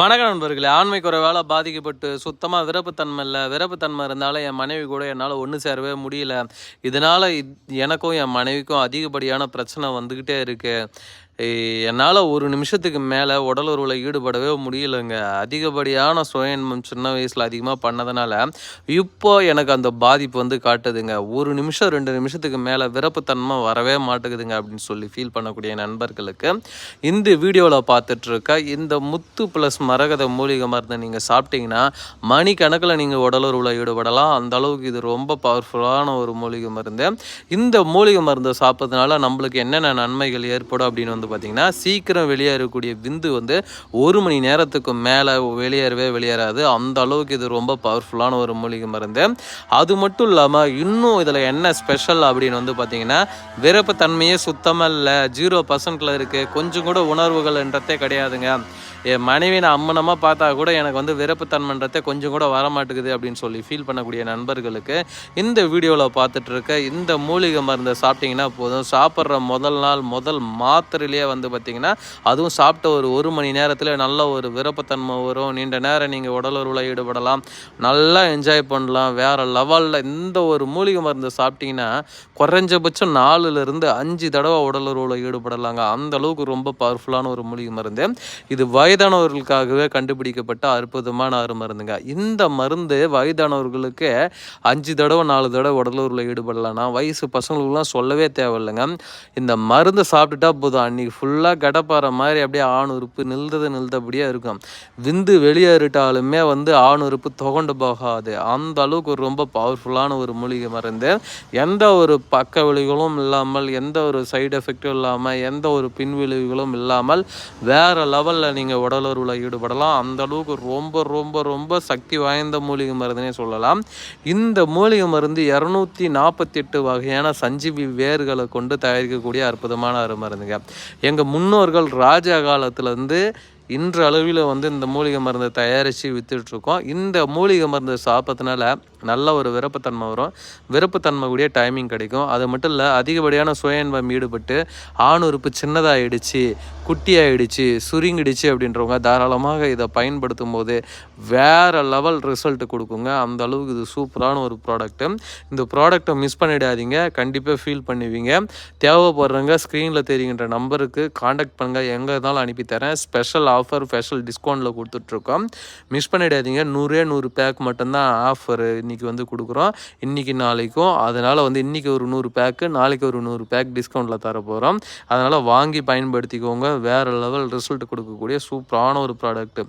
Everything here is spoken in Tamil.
வணக்க நண்பர்களே. ஆண்மை குறைவால் பாதிக்கப்பட்டு சுத்தமாக விரப்புத்தன்மை இல்லை. விரப்புத்தன்மை இருந்தாலும் என் மனைவி கூட என்னால் ஒன்று சேரவே முடியல. இதனால் எனக்கும் என் மனைவிக்கும் அதிகப்படியான பிரச்சனை வந்துக்கிட்டே இருக்குது என்னால் ஒரு நிமிஷத்துக்கு மேலே உடல் ஈடுபடவே முடியலைங்க. அதிகப்படியான சுயன்பம் சின்ன வயசில் அதிகமாக பண்ணதுனால இப்போ எனக்கு அந்த பாதிப்பு வந்து காட்டுதுங்க. ஒரு நிமிஷம் ரெண்டு நிமிஷத்துக்கு மேலே விரப்புத்தன்மை வரவே மாட்டேங்குதுங்க அப்படின்னு சொல்லி ஃபீல் பண்ணக்கூடிய நண்பர்களுக்கு இந்த வீடியோவில் பார்த்துட்ருக்க இந்த முத்து ப்ளஸ் மரகத மூலிகை மருந்தை நீங்கள் சாப்பிட்டீங்கன்னா மணிக்கணக்கில் நீங்கள் உடல் ஈடுபடலாம். அந்த அளவுக்கு இது ரொம்ப பவர்ஃபுல்லான ஒரு மூலிகை மருந்து. இந்த மூலிகை மருந்தை சாப்பிட்றதுனால நம்மளுக்கு என்னென்ன நன்மைகள் ஏற்படும் அப்படின்னு வந்து பார்த்திங்கன்னா சீக்கிரம் வெளியேறக்கூடிய விந்து வந்து ஒரு மணி நேரத்துக்கு மேலே வெளியேறவே வெளியேறாது. அந்த அளவுக்கு இது ரொம்ப பவர்ஃபுல்லான ஒரு மூலிகை மருந்து. அது மட்டும் இல்லாமல் இன்னும் இதில் என்ன ஸ்பெஷல் அப்படின்னு வந்து பார்த்திங்கன்னா விருப்பத்தன்மையே சுத்தமாக இல்லை. ஜீரோ பர்சன்டில் இருக்குது கொஞ்சம் கூட உணர்வுகள்ன்றதே கிடையாதுங்க. என் மனைவி நான் அம்மனமாக பார்த்தா கூட எனக்கு வந்து விருப்பத்தன்மன்றத்தை கொஞ்சம் கூட வரமாட்டேங்குது அப்படின்னு சொல்லி ஃபீல் பண்ணக்கூடிய நண்பர்களுக்கு இந்த வீடியோவில் பார்த்துட்டு இருக்க இந்த மூலிகை மருந்தை சாப்பிட்டிங்கன்னா போதும். சாப்பிட்ற முதல் நாள் முதல் மாத்திரையிலேயே வந்து பார்த்திங்கன்னா அதுவும் சாப்பிட்ட ஒரு ஒரு மணி நேரத்தில் நல்ல ஒரு விருப்பத்தன்மை வரும். நீண்ட நேரம் நீங்கள் உடலுறவில் ஈடுபடலாம். நல்லா என்ஜாய் பண்ணலாம். வேறு லெவலில் இந்த ஒரு மூலிகை மருந்து சாப்பிட்டிங்கன்னா குறைஞ்சபட்சம் நாலுலேருந்து அஞ்சு தடவை உடலுறவில் ஈடுபடலாங்க. அந்த அளவுக்கு ரொம்ப பவர்ஃபுல்லான ஒரு மூலிகை மருந்து. இது வயதானவர்களுக்காகவே கண்டுபிடிக்கப்பட்ட அற்புதமான ஆறு மருந்துங்க. இந்த மருந்து வயதானவர்களுக்கு அஞ்சு தடவை நாலு தடவை உடலுறவில் ஈடுபடலாம்னா வயசு பசங்களுக்குலாம் சொல்லவே தேவையில்லைங்க. இந்த மருந்து சாப்பிட்டுட்டா போதும். இன்றைக்கி ஃபுல்லாக கடப்பாற மாதிரி அப்படியே ஆணுறுப்பு நில்றது நில்தபடியே இருக்கும். விந்து வெளியேறிட்டாலுமே வந்து ஆணுறுப்பு துகண்டு போகாது. அந்த அளவுக்கு ஒரு ரொம்ப பவர்ஃபுல்லான ஒரு மூலிகை மருந்து. எந்த ஒரு பக்க விளைவுகளும் இல்லாமல் எந்த ஒரு சைடு எஃபெக்டும் இல்லாமல் எந்த ஒரு பின்விளைவுகளும் இல்லாமல் வேறு லெவலில் நீங்கள் உடலுறவில் ஈடுபடலாம். அந்த அளவுக்கு ரொம்ப ரொம்ப ரொம்ப சக்தி வாய்ந்த மூலிகை மருந்துனே சொல்லலாம். இந்த மூலிகை மருந்து இரநூத்தி நாற்பத்தி எட்டு வகையான சஞ்சீவி வேர்களை கொண்டு தயாரிக்கக்கூடிய அற்புதமான அருமருந்துங்க எங்கள் முன்னோர்கள் ராஜா காலத்துலேருந்து இன்று அளவில் வந்து இந்த மூலிகை மருந்தை தயாரித்து விற்றுட்ருக்கோம் இந்த மூலிகை மருந்தை சாப்பிட்றதுனால நல்ல ஒரு விருப்பத்தன்மை வரும். விருப்பத்தன்மை கூடிய டைமிங் கிடைக்கும். அது மட்டும் இல்லை அதிகப்படியான சுய ஈடுபட்டு ஆண் உறுப்பு சின்னதாகிடுச்சு குட்டியாகிடுச்சு சுருங்கிடுச்சு அப்படின்றவங்க தாராளமாக இதை பயன்படுத்தும் போது வேறு லெவல் ரிசல்ட் கொடுக்குங்க. அந்த அளவுக்கு இது சூப்பரான ஒரு ப்ராடக்ட்டு இந்த ப்ராடக்ட்டை மிஸ் பண்ணிடாதீங்க. கண்டிப்பாக ஃபீல் பண்ணுவீங்க. தேவைப்படுறவங்க ஸ்க்ரீனில் தெரிகின்ற நம்பருக்கு காண்டாக்ட் பண்ணுங்கள் எங்கே இருந்தாலும் அனுப்பித்தரேன் ஸ்பெஷல் ஆஃபர் ஸ்பெஷல் டிஸ்கவுண்ட்டில் கொடுத்துட்ருக்கோம். மிஸ் பண்ணிடாதீங்க. நூறே நூறு பேக் மட்டும்தான் ஆஃபர் இன்றைக்கி வந்து கொடுக்குறோம். இன்றைக்கி நாளைக்கும். அதனால் வந்து இன்றைக்கி ஒரு நூறு பேக்கு நாளைக்கு ஒரு நூறு பேக் டிஸ்கவுண்ட்டில் தர போகிறோம் அதனால் வாங்கி பயன்படுத்திக்கோங்க. வேறு லெவல் ரிசல்ட் கொடுக்கக்கூடிய சூப்பரான ஒரு ப்ராடக்ட்டு